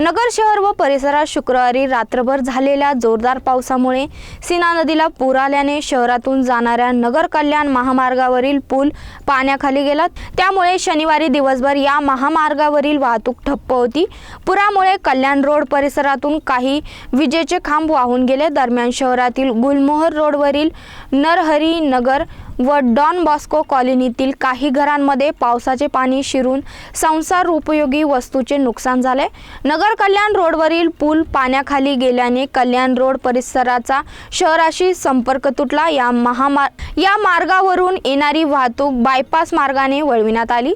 नगर शहर व परिसरात शुक्रवारी रात्रभर झालेल्या जोरदार पावसामुळे सीना नदीला पूर आल्याने शहरातून जाणाऱ्या नगर कल्याण महामार्गावरील पूल पाण्याखाली गेला त्यामुळे शनिवारी दिवसभर या महामार्गावरील वाहतूक ठप्प होती. पुरामुळे कल्याण रोड परिसरातून काही विजेचे खांब वाहून गेले. दरम्यान शहरातील गुलमोहर रोडवरील नरहरी नगर व डॉन बॉस्को कॉलनीतील काही घरांमध्ये पावसाचे पाणी शिरून संसार उपयोगी वस्तूचे नुकसान झाले. नगर कल्याण रोडवरील पूल पाण्याखाली गेल्याने कल्याण रोड परिसराचा शहराशी संपर्क तुटला. या महामार्ग या मार्गावरून येणारी वाहतूक बायपास मार्गाने वळविण्यात आली.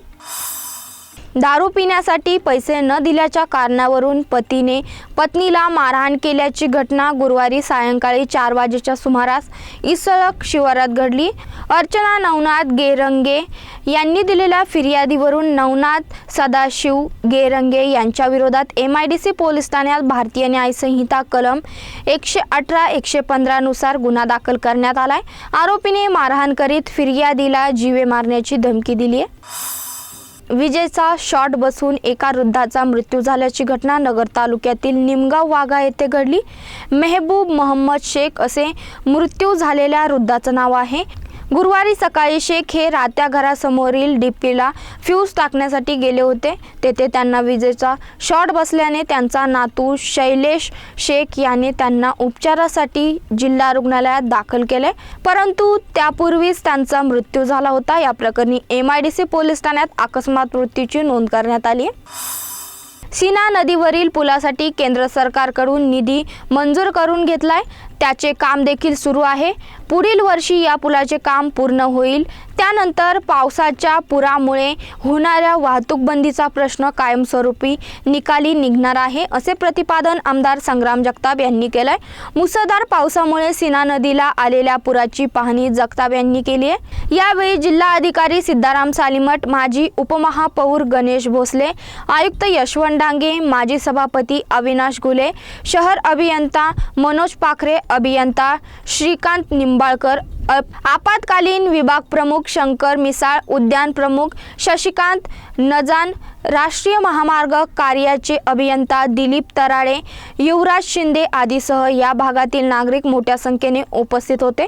दारू पिण्यासाठी पैसे न दिल्याच्या कारणावरून पतीने पत्नीला मारहाण केल्याची घटना गुरुवारी सायंकाळी चार वाजेच्या सुमारास इसळक शिवारात घडली. अर्चना नवनाथ गेरंगे यांनी दिलेल्या फिर्यादीवरून नवनाथ सदाशिव गेरंगे यांच्या विरोधात M I D C police ठाण्यात भारतीय न्यायसंहिता कलम एकशे अठरा एकशे पंधरानुसार गुन्हा दाखल करण्यात आलाय. आरोपीने मारहाण करीत फिर्यादीला जीवे मारण्याची धमकी दिली आहे विजेचा शॉट बसून एका वृद्धाचा मृत्यू झाल्याची घटना नगर तालुक्यातील निमगाव वाघा येथे घडली. मेहबूब मोहम्मद शेख असे मृत्यू झालेल्या वृद्धाचं नाव आहे. गुरुवारी सकाळी शेख हे राहत्या घरासमोरील डीपीला फ्यूज टाकण्यासाठी गेले होते. तेथे त्यांना विजेचा शॉट बसल्याने त्यांचा नातू शैलेश शेख याने त्यांना उपचारासाठी जिल्हा रुग्णालयात दाखल केले. परंतु त्यापूर्वीच त्यांचा मृत्यू झाला होता. या प्रकरणी M I D C police ठाण्यात अकस्मात मृत्यूची नोंद करण्यात आली. सीना नदीवरील पुलासाठी केंद्र सरकारकडून निधी मंजूर करून घेतलाय. त्याचे काम देखील सुरू आहे. पुढील वर्षी या पुलाचे काम पूर्ण होईल. त्यानंतर पावसाच्या पुरामुळे होणाऱ्या वाहतूक बंदीचा प्रश्न कायमस्वरूपी निकाली निघणार आहे असे प्रतिपादन आमदार संग्राम जगताप यांनी केलं आहे मुसळधार पावसामुळे सीना नदीला आलेल्या पुराची पाहणी जगताप यांनी केली आहे. यावेळी जिल्हा अधिकारी सिद्धाराम सालिमठ माजी उपमहापौर गणेश भोसले आयुक्त यशवंत डांगे माजी सभापती अविनाश गुले शहर अभियंता मनोज पाखरे अभियंता श्रीकांत निंबाळकर अप- आपत्कालीन विभाग प्रमुख शंकर मिसाळ उद्यान प्रमुख शशिकांत नजान राष्ट्रीय महामार्ग कार्याचे अभियंता दिलीप तराळे युवराज शिंदे आदीसह या भागातील नागरिक मोठ्या संख्येने उपस्थित होते.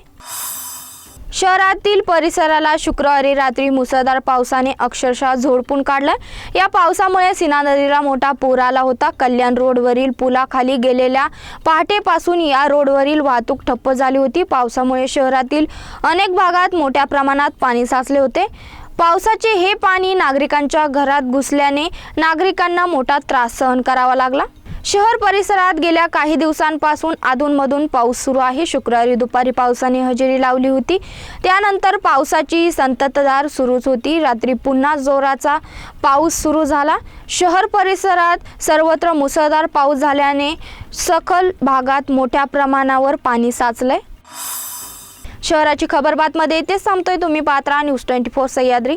शहरातील परिसराला शुक्रवारी रात्री मुसळधार पावसाने अक्षरशः झोडपून काढलं. या पावसामुळे सीना नदीला मोठा पूर आला होता. कल्याण रोडवरील पुलाखाली गेलेल्या पहाटेपासून या रोडवरील वाहतूक ठप्प झाली होती. पावसामुळे शहरातील अनेक भागात मोठ्या प्रमाणात पाणी साचले होते. पावसाचे हे पाणी नागरिकांच्या घरात घुसल्याने नागरिकांना मोठा त्रास सहन करावा लागला. शहर परिसरात गेल्या काही दिवसांपासून अधूनमधून पाऊस सुरू आहे. शुक्रवारी दुपारी पावसाने हजेरी लावली होती. त्यानंतर पावसाची संततधार सुरूच होती. रात्री पुन्हा जोराचा पाऊस सुरू झाला. शहर परिसरात सर्वत्र मुसळधार पाऊस झाल्याने सखल भागात मोठ्या प्रमाणावर पाणी साचलंय. शहराची खबर बातमध्ये इथेच थांबतोय तुम्ही Patra. News twenty four Sahyadri.